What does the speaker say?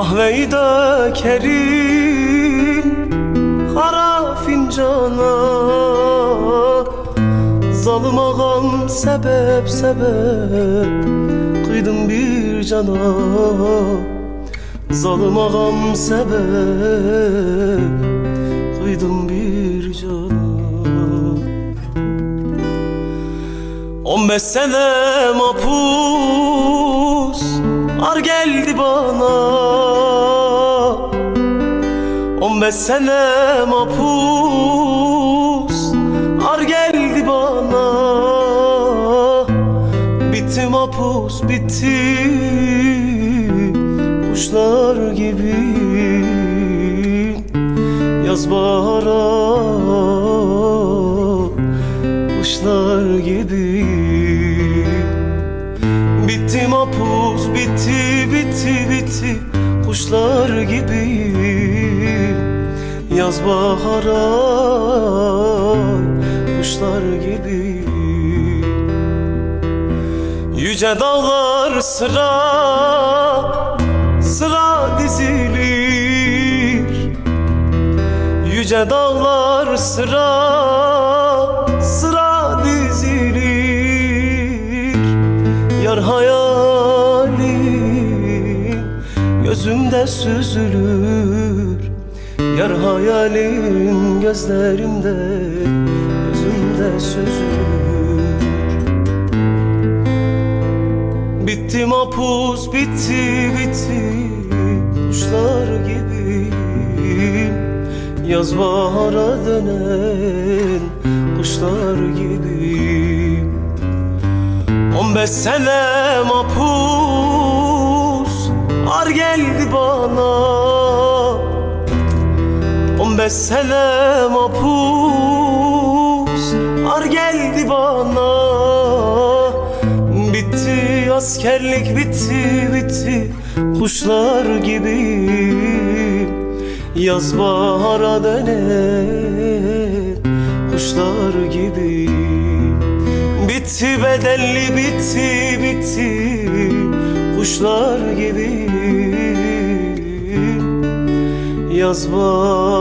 Kahveyi dökerim Kara fincana. Zalım ağam sebep sebep Kıydım bir cana. Zalım ağam sebep Kıydım bir cana. On beş sene mapus Ar geldi bana. On beş sene mapus Ar geldi bana. Bitti mapus bitti. Kuşlar gibi. Yaz bahara. Kuşlar gibi Bitti mapus bitti bitti bitti. Kuşlar gibi. Yaz bahara Kuşlar gibi. Yüce dağlar sıra Sıra dizilir. Yüce dağlar Sıra Yar hayalim Gözümde süzülür. Yar hayalim gözlerimde Gözümde süzülür. Bitti mapus bitti bitti Kuşlar gibi. Yaz bahara dönen Kuşlar gibi On beş sene mapus Ar geldi bana. On beş mapus Ar geldi bana. Bitti askerlik bitti bitti. Kuşlar gibi. Yaz bahara dönen Kuşlar gibi Bitti bedelli bitti bitti. Kuşlar gibi. Yaz bahara